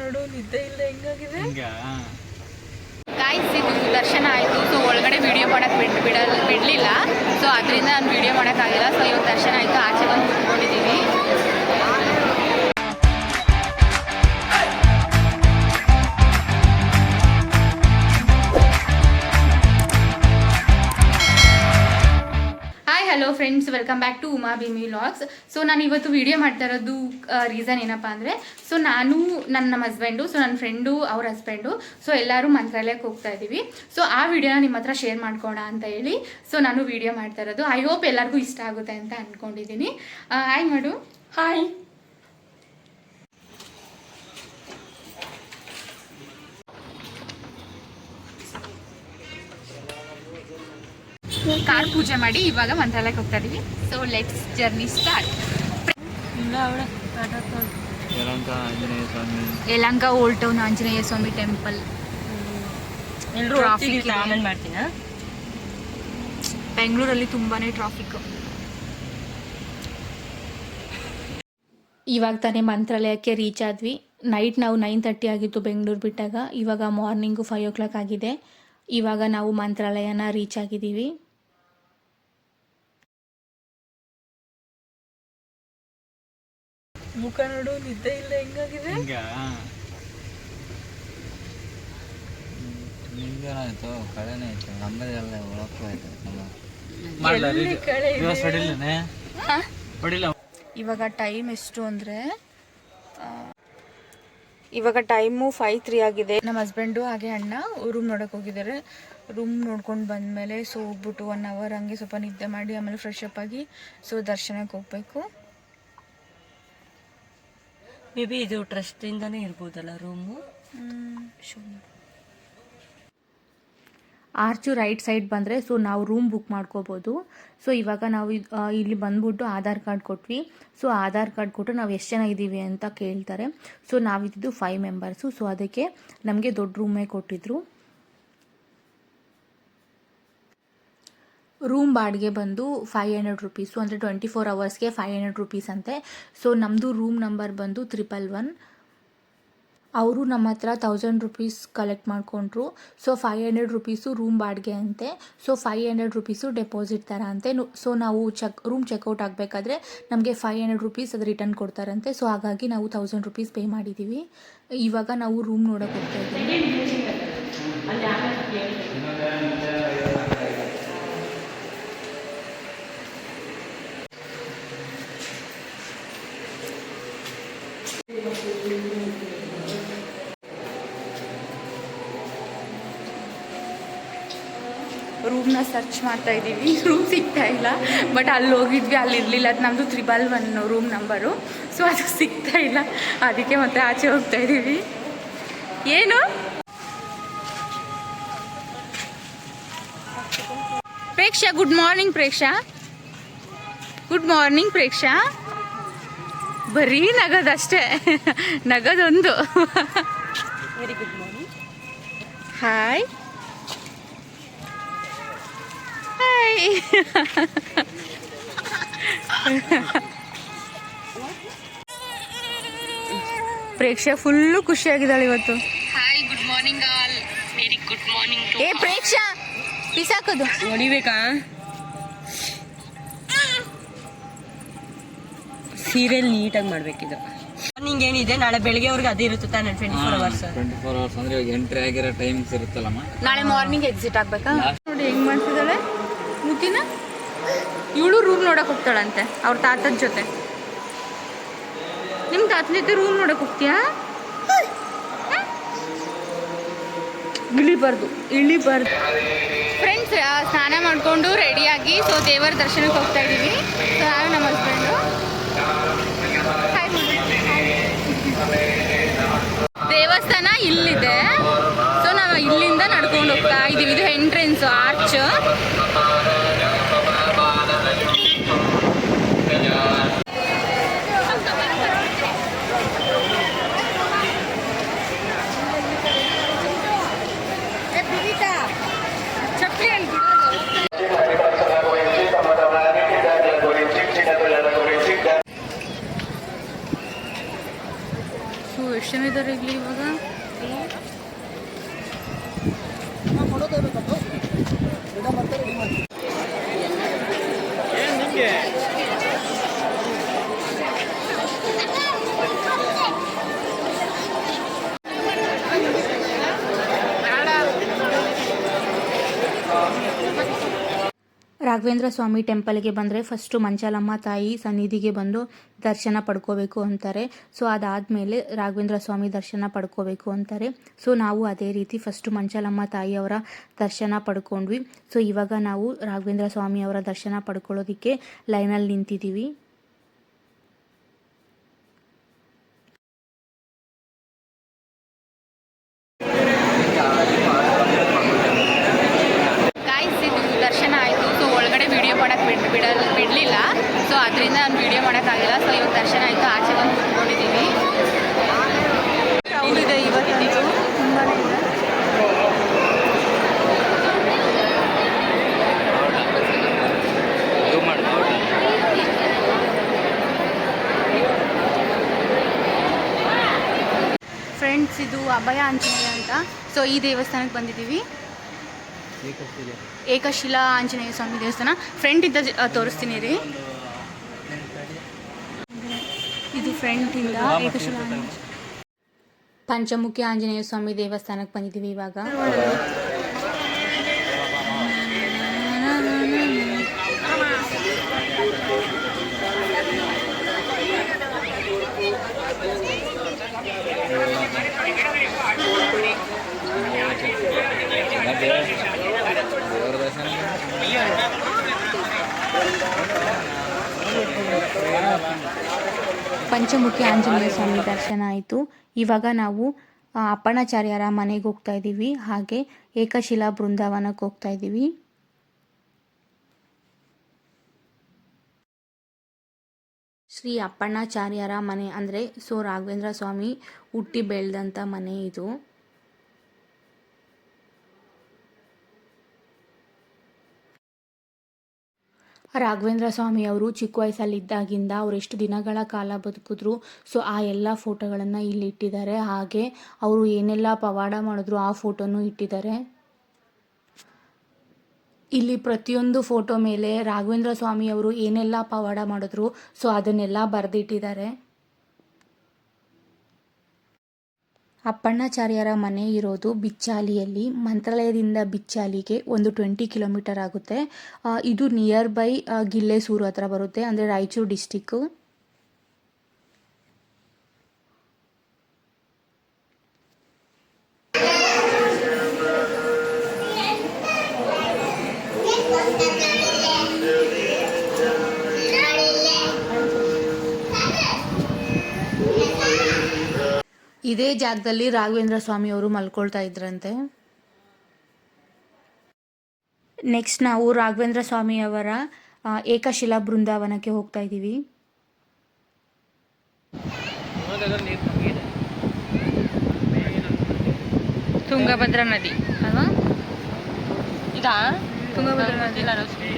ನೋಡು ನಿದ್ದೆ ಇಲ್ಲ ಹೆಂಗಾಗಿದೆ? ಹಿಂಗ? ಗಾಯ್ಸ್ ಇದು ದರ್ಶನ ಆಯಿತು. ಸೊ ಒಳಗಡೆ ವಿಡಿಯೋ ಮಾಡೋಕ್ಕೆ ಬಿಡ್ ಬಿಡಲ್ ಬಿಡಲಿಲ್ಲ. ಸೊ ಅದರಿಂದ ನಾನು ವಿಡಿಯೋ ಮಾಡೋಕ್ಕಾಗಿಲ್ಲ ಸೊ ಇವತ್ತು ದರ್ಶನ ವೆಲ್ಕಮ್ ಬ್ಯಾಕ್ ಟು ಉಮಾ ಬಿಮಿ ವ್ಲಾಗ್ಸ್ ಸೊ ನಾನು ಇವತ್ತು ವಿಡಿಯೋ ಮಾಡ್ತಾ ಇರೋದು ರೀಸನ್ ಏನಪ್ಪ ಅಂದರೆ ಸೊ ನಾನು ನನ್ನ ನಮ್ಮ ಹಸ್ಬೆಂಡು ಸೊ ನನ್ನ ಫ್ರೆಂಡು ಅವ್ರ ಹಸ್ಬೆಂಡು ಸೊ ಎಲ್ಲರೂ ಮಂತ್ರಾಲಯಕ್ಕೆ ಹೋಗ್ತಾ ಇದ್ದೀವಿ. ಸೊ ಆ ವಿಡಿಯೋನ ನಿಮ್ಮ ಹತ್ರ ಶೇರ್ ಮಾಡ್ಕೋಣ ಅಂತ ಹೇಳಿ ಸೊ ನಾನು ವೀಡಿಯೋ ಮಾಡ್ತಾ ಇರೋದು. ಐ ಹೋಪ್ ಎಲ್ಲರಿಗೂ ಇಷ್ಟ ಆಗುತ್ತೆ ಅಂತ ಅಂದ್ಕೊಂಡಿದ್ದೀನಿ ಹಾಯ್ ಮಾಡು. ಹಾಯ್ ಕಾರ್ ಪೂಜೆ ಮಾಡಿ ಇವಾಗ ಮಂತ್ರಾಲಯಕ್ಕೆ ಹೋಗ್ತಾ ಇದ್ದೀವಿ so let's journey start Yelahanka old town Anjaneya Swami temple ಬೆಂಗಳೂರಲ್ಲಿ ತುಂಬಾನೇ ಟ್ರಾಫಿಕ್ ಇವಾಗ ತಾನೇ ಮಂತ್ರಾಲಯಕ್ಕೆ ರೀಚ್ ಆದ್ವಿ. ನೈಟ್ ನಾವು ನೈನ್ ತರ್ಟಿ ಆಗಿತ್ತು ಬೆಂಗಳೂರು ಬಿಟ್ಟಾಗ. ಇವಾಗ ಮಾರ್ನಿಂಗು ಫೈವ್ ಓ ಕ್ಲಾಕ್ ಆಗಿದೆ. ಇವಾಗ ನಾವು ಮಂತ್ರಾಲಯನ ರೀಚ್ ಆಗಿದ್ದೀವಿ. ಮುಖ ನೋಡು ನಿದ್ದೆ ಇಲ್ಲ ಹೆಂಗಾಗಿದೆ? ಹಿಂಗ ನಿಮ್ಗೇನಾಯ್ತು ಕಳೆನೇ ಆಯ್ತು ನಮ್ಮದೆಲ್ಲ ಒಳಕ್ಕೂ ಆಯ್ತು ನಮ್ಮ ಎಲ್ಲಿ ಕಳೆ ಇದೆ? ದಿವಸ ಹೊಡಿಲ್ಲನೆ? ಹೊಡಿಲ್ಲ. ಇವಾಗ ಟೈಮ್ ಎಷ್ಟು ಅಂದರೆ ಇವಾಗ ಟೈಮು ಫೈವ್ ತ್ರೀ ಆಗಿದೆ. ನಮ್ಮ ಹಸ್ಬೆಂಡು ಹಾಗೆ ಅಣ್ಣ ರೂಮ್ ನೋಡೋಕೆ ಹೋಗಿದ್ದಾರೆ. ರೂಮ್ ನೋಡ್ಕೊಂಡು ಬಂದಮೇಲೆ ಸೊ ಹೋಗ್ಬಿಟ್ಟು ಒನ್ ಅವರ್ ಹಂಗೆ ಸ್ವಲ್ಪ ನಿದ್ದೆ ಮಾಡಿ ಆಮೇಲೆ ಫ್ರೆಶ್ ಅಪ್ ಆಗಿ ಸೊ ದರ್ಶನಕ್ಕೆ ಹೋಗಬೇಕು. ಮೇ ಬಿ ಇದು ಟ್ರಸ್ಟ್ ಇಂದಾನೇ ಇರ್ಬೋದಲ್ಲ ರೂಮು ಆರ್ಚು ರೈಟ್ ಸೈಡ್ ಬಂದರೆ ಸೊ ನಾವು ರೂಮ್ ಬುಕ್ ಮಾಡ್ಕೋಬೋದು. ಸೊ ಇವಾಗ ನಾವು ಇಲ್ಲಿ ಬಂದ್ಬಿಟ್ಟು ಆಧಾರ್ ಕಾರ್ಡ್ ಕೊಟ್ವಿ. ಸೊ ಆಧಾರ್ ಕಾರ್ಡ್ ಕೊಟ್ಟು ನಾವು ಎಷ್ಟು ಜನ ಇದ್ದೀವಿ ಅಂತ ಕೇಳ್ತಾರೆ. ಸೊ ನಾವಿದ್ದು ಫೈವ್ ಮೆಂಬರ್ಸು ಸೊ ಅದಕ್ಕೆ ನಮಗೆ ದೊಡ್ಡ ರೂಮೇ ಕೊಟ್ಟಿದ್ರು. ರೂಮ್ ಬಾಡಿಗೆ ಬಂದು ಫೈವ್ ಹಂಡ್ರೆಡ್ ರುಪೀಸು ಅಂದರೆ ಟ್ವೆಂಟಿ ಫೋರ್ ಅವರ್ಸ್ಗೆ ಫೈವ್ ಹಂಡ್ರೆಡ್ ರುಪೀಸ್ ಅಂತೆ. ಸೊ ನಮ್ಮದು ರೂಮ್ ನಂಬರ್ ಬಂದು ತ್ರಿಪಲ್ ಒನ್ ಅವರು ನಮ್ಮ ಹತ್ರ ತೌಸಂಡ್ ರುಪೀಸ್ ಕಲೆಕ್ಟ್ ಮಾಡಿಕೊಂಡ್ರು. So five hundred rupees room ಬಾಡಿಗೆ ಅಂತೆ. So five hundred rupees deposit ಥರ ಅಂತೆ. ಸೊ ನಾವು ಚೆಕ್ ರೂಮ್ ಚೆಕ್ಔಟ್ ಆಗಬೇಕಾದ್ರೆ ನಮಗೆ ಫೈವ್ ಹಂಡ್ರೆಡ್ ರುಪೀಸ್ ಅದು ರಿಟರ್ನ್ ಕೊಡ್ತಾರಂತೆ. ಸೊ ಹಾಗಾಗಿ ನಾವು ತೌಸಂಡ್ ರುಪೀಸ್ ಪೇ ಮಾಡಿದ್ದೀವಿ ಇವಾಗ ನಾವು ರೂಮ್ ನೋಡೋಕೆ ಹೋಗ್ತಾ ಇದ್ದೀವಿ. ರೂಮ್ನ ಸರ್ಚ್ ಮಾಡ್ತಾ ಇದ್ದೀವಿ. ರೂಮ್ ಸಿಗ್ತಾ ಇಲ್ಲ. ಬಟ್ ಅಲ್ಲಿ ಹೋಗಿದ್ವಿ ಅಲ್ಲಿ ಇರಲಿಲ್ಲ. ಅದು ನಮ್ಮದು triple one room number so ಅದು ಸಿಗ್ತಾ ಇಲ್ಲ. ಅದಕ್ಕೆ ಮತ್ತೆ ಆಚೆ ಹೋಗ್ತಾ ಇದ್ದೀವಿ. ಏನು? Preksha good morning Preksha. Good morning Preksha. ಬರೀ ನಗದಷ್ಟೇ. ನಗದೊಂದು. Very good morning hi Preksha full ಖುಷಿಯಾಗಿದ್ದಾಳೆ ಇವತ್ತು. Hi good morning all very good morning ಏ ಪ್ರೇಕ್ಷಾ ಬಿಸಾಕೋದು. ಹೊಡಿಬೇಕಾ? ಸೀರಿಯಲ್ ನೀಟಾಗಿ ಮಾಡ್ಬೇಕಿದು. ಮಾರ್ನಿಂಗ್ ಏನಿದೆ? ನಾಳೆ ಬೆಳಿಗ್ಗೆವರೆಗೆ ಅದೇ ಇರುತ್ತೆ ತಾನೆ twenty four hours twenty four hours ಅಂದ್ರೆ ಇವಾಗ ಎಂಟ್ರಿ ಆಗಿರೋ ಟೈಮ್ಸ್ ಇರುತ್ತಲ್ಲಮ್ಮ? ನಾಳೆ ಮಾರ್ನಿಂಗ್ ಎಕ್ಸಿಟ್ ಆಗ್ಬೇಕಾ? ನೋಡಿ ಹೆಂಗ್ ಮಾಡ್ತಿದ್ದಾಳೆ? ಮುತ್ತಿನ ಇವಳು ರೂಮ್ ನೋಡಕ್ ಹೋಗ್ತಾಳಂತೆ, ಅವ್ರ ತಾತದ ಜೊತೆ. ನಿಮ್ಮ ತಾತನ ಜೊತೆ ರೂಮ್ ನೋಡಕ್ಕೆ ಹೋಗ್ತೀಯಾ? ಇಳಿಬಾರ್ದು ಇಳಿಬಾರ್ದು. ಫ್ರೆಂಡ್ಸ್ ಸ್ನಾನ ಮಾಡಿಕೊಂಡು ರೆಡಿಯಾಗಿ ಸೊ ದೇವರ ದರ್ಶನಕ್ಕೆ ಹೋಗ್ತಾ ಇದ್ದೀವಿ ಸೊ ನಾನು ನಮ್ಮ ಹಸ್ಬೆಂಡು ದೇವಸ್ಥಾನ ಇಲ್ಲಿದೆ. ಸೊ ನಾವು ಇಲ್ಲಿಂದ ನಡ್ಕೊಂಡು ಹೋಗ್ತಾ ಇದ್ದೀವಿ ಇದು ಎಂಟ್ರೆನ್ಸ್ ಆರ್ಚ್ ಇಲ್ಲಿ ಇವಾಗ. ರಾಘವೇಂದ್ರ ಸ್ವಾಮಿ ಟೆಂಪಲ್ಗೆ ಬಂದರೆ ಫಸ್ಟು ಮಂಚಾಲಮ್ಮ ತಾಯಿ ಸನ್ನಿಧಿಗೆ ಬಂದು ದರ್ಶನ ಪಡ್ಕೋಬೇಕು ಅಂತಾರೆ. ಸೊ ಅದಾದಮೇಲೆ ರಾಘವೇಂದ್ರ ಸ್ವಾಮಿ ದರ್ಶನ ಪಡ್ಕೋಬೇಕು ಅಂತಾರೆ. ಸೊ ನಾವು ಅದೇ ರೀತಿ ಫಸ್ಟು ಮಂಚಾಲಮ್ಮ ತಾಯಿಯವರ ದರ್ಶನ ಪಡ್ಕೊಂಡ್ವಿ. ಸೊ ಇವಾಗ ನಾವು ರಾಘವೇಂದ್ರ ಸ್ವಾಮಿ ಅವರ ದರ್ಶನ ಪಡ್ಕೊಳ್ಳೋದಕ್ಕೆ ಲೈನಲ್ಲಿ ನಿಂತಿದ್ದೀವಿ ಗಾಯ್ಸ್ ಇದು ದರ್ಶನ ಆಯಿತು ಸೊ ಒಳಗಡೆ ವಿಡಿಯೋ ಮಾಡೋಕ್ಕೆ ಬಿಡ್ ಬಿಡಲ್ ಬಿಡಲಿಲ್ಲ. ಸೊ ಅದರಿಂದ ನಾನು ವಿಡಿಯೋ ಮಾಡೋಕ್ಕಾಗಿಲ್ಲ. ಸೊ ಇವಾಗ ದರ್ಶನ ಆಯಿತು. ಆಚೆ ಬಂದು ಕೂತ್ಕೊಂಡಿದ್ದೀವಿ ಇದೆ ತುಂಬಾ ಫ್ರೆಂಡ್ಸ್ ಇದು. ಅಭಯ ಆಂಜನೇಯ ಅಂತ. ಸೊ ಈ ದೇವಸ್ಥಾನಕ್ಕೆ ಬಂದಿದ್ದೀವಿ. ಏಕಶಿಲಾ. ಆಂಜನೇಯ ಸ್ವಾಮಿ ದೇವಸ್ಥಾನ. ಫ್ರಂಟ್ ಇದ್ದ ತೋರಿಸ್ತೀನಿ ರೀ. ಇದು ಫ್ರಂಟ್ ಇಂದ ಏಕಶಿಲಾ ಪಂಚಮುಖಿ ಆಂಜನೇಯ ಸ್ವಾಮಿ ದೇವಸ್ಥಾನಕ್ಕೆ ಬಂದಿದ್ದೀವಿ ಇವಾಗ. ಪಂಚಮುಖಿ ಆಂಜನೇಯ ಸ್ವಾಮಿ ದರ್ಶನ ಆಯಿತು. ಇವಾಗ ನಾವು ಅಪ್ಪಣಾಚಾರ್ಯರ ಮನೆಗೆ ಹೋಗ್ತಾ ಇದ್ದೀವಿ. ಹಾಗೆ ಏಕಶಿಲಾ ಬೃಂದಾವನಕ್ಕೆ ಹೋಗ್ತಾ ಇದ್ದೀವಿ. ಶ್ರೀ ಅಪ್ಪಣ್ಣಾಚಾರ್ಯರ ಮನೆ ಅಂದರೆ ಸೊ ರಾಘವೇಂದ್ರ ಸ್ವಾಮಿ ಹುಟ್ಟಿ ಬೆಳೆದಂಥ ಮನೆ ಇದು. ರಾಘವೇಂದ್ರ ಸ್ವಾಮಿ ಅವರು ಚಿಕ್ಕ ವಯಸ್ಸಲ್ಲಿದ್ದಾಗಿಂದ ಅವ್ರು ಎಷ್ಟು ದಿನಗಳ ಕಾಲ ಬದುಕಿದ್ರು, ಸೊ ಆ ಎಲ್ಲ ಫೋಟೋಗಳನ್ನು ಇಲ್ಲಿ ಇಟ್ಟಿದ್ದಾರೆ. ಹಾಗೆ ಅವರು ಏನೆಲ್ಲ ಪವಾಡ ಮಾಡಿದ್ರು ಆ ಫೋಟೋನು ಇಟ್ಟಿದ್ದಾರೆ. ಇಲ್ಲಿ ಪ್ರತಿಯೊಂದು ಫೋಟೋ ಮೇಲೆ ರಾಘವೇಂದ್ರ ಸ್ವಾಮಿ ಅವರು ಏನೆಲ್ಲ ಪವಾಡ ಮಾಡಿದ್ರು, ಸೊ ಅದನ್ನೆಲ್ಲ ಬರೆದಿಟ್ಟಿದ್ದಾರೆ. ಅಪ್ಪಣ್ಣಾಚಾರ್ಯರ ಮನೆ ಇರೋದು ಬಿಚ್ಚಾಲಿಯಲ್ಲಿ. ಮಂತ್ರಾಲಯದಿಂದ ಬಿಚ್ಚಾಲಿಗೆ ಒಂದು ಟ್ವೆಂಟಿ ಕಿಲೋಮೀಟರ್ ಆಗುತ್ತೆ. ಇದು ನಿಯರ್ ಬೈ ಗಿಲ್ಲೆಸೂರು ಹತ್ರ ಬರುತ್ತೆ. ಅಂದರೆ ರಾಯಚೂರು ಡಿಸ್ಟಿಕ್ಕು ಇದೇ ಜಾಗದಲ್ಲಿ ರಾಘವೇಂದ್ರ ಸ್ವಾಮಿ ಅವರು ಮಲ್ಕೊಳ್ತಾ ಇದ್ರಂತೆ. ನೆಕ್ಸ್ಟ್ ನಾವು ರಾಘವೇಂದ್ರ ಸ್ವಾಮಿಯವರ ಏಕಶಿಲಾ ಬೃಂದಾವನಕ್ಕೆ ಹೋಗ್ತಾ ಇದ್ದೀವಿ. ತುಂಗಭದ್ರಾ ನದಿ. ಅಲ್ವಾ? ಇದಾ? ತುಂಗಭದ್ರಾ ನದಿ ಇಲ್ಲ, ನಾವು ಸುಮ್ನೆ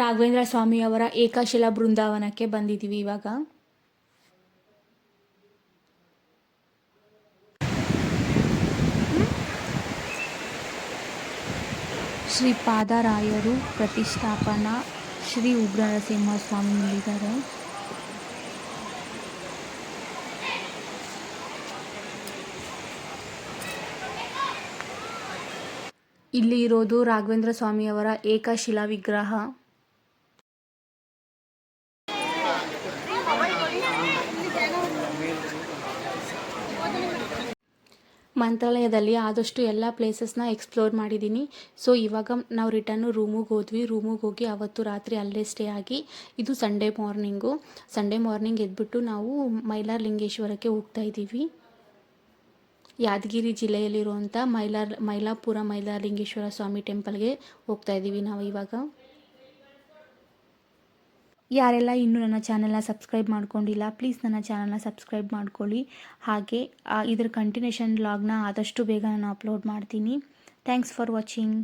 ರಾಘವೇಂದ್ರ ಸ್ವಾಮಿಯವರ ಏಕಶಿಲಾ ಬೃಂದಾವನಕ್ಕೆ ಬಂದಿದ್ದೀವಿ ಇವಾಗ. ಶ್ರೀ ಪಾದರಾಯರು ಪ್ರತಿಷ್ಠಾಪನಾ ಶ್ರೀ ಉಗ್ರನರಸಿಂಹ ಸ್ವಾಮಿ ಇಲ್ಲಿದ್ದಾರೆ ಇಲ್ಲಿ ಇರೋದು ರಾಘವೇಂದ್ರ ಸ್ವಾಮಿಯವರ ಏಕಶಿಲಾ ವಿಗ್ರಹ. ಮಂತ್ರಾಲಯದಲ್ಲಿ ಆದಷ್ಟು ಎಲ್ಲ ಪ್ಲೇಸಸ್ನ ಎಕ್ಸ್ಪ್ಲೋರ್ ಮಾಡಿದ್ದೀನಿ. ಸೊ ಇವಾಗ ನಾವು ರಿಟರ್ನು ರೂಮಿಗೆ ಹೋದ್ವಿ. ರೂಮಿಗೆ ಹೋಗಿ ಅವತ್ತು ರಾತ್ರಿ ಅಲ್ಲೇ ಸ್ಟೇ ಆಗಿ, ಇದು ಸಂಡೇ ಮಾರ್ನಿಂಗು ಸಂಡೇ ಮಾರ್ನಿಂಗ್ ಎದ್ಬಿಟ್ಟು ನಾವು ಮೈಲಾರ್ ಲಿಂಗೇಶ್ವರಕ್ಕೆ ಹೋಗ್ತಾ ಇದ್ದೀವಿ. ಯಾದಗಿರಿ ಜಿಲ್ಲೆಯಲ್ಲಿರುವಂಥ ಮೈಲಾರ್, ಮೈಲಾಪುರ ಮೈಲಾರಲಿಂಗೇಶ್ವರ ಸ್ವಾಮಿ ಟೆಂಪಲ್ಗೆ ಹೋಗ್ತಾ ಇದ್ದೀವಿ ನಾವು ಇವಾಗ. ಯಾರೆಲ್ಲ ಇನ್ನೂ ನನ್ನ ಚಾನೆಲ್ನ ಸಬ್ಸ್ಕ್ರೈಬ್ ಮಾಡ್ಕೊಂಡಿಲ್ಲ, ಪ್ಲೀಸ್ ನನ್ನ ಚಾನೆಲ್ನ ಸಬ್ಸ್ಕ್ರೈಬ್ ಮಾಡ್ಕೊಳ್ಳಿ. ಹಾಗೆ ಇದ್ರ ಕಂಟಿನ್ಯೂಷನ್ ವ್ಲಾಗ್ನ ಆದಷ್ಟು ಬೇಗ ನಾನು ಅಪ್ಲೋಡ್ ಮಾಡ್ತೀನಿ. Thanks for watching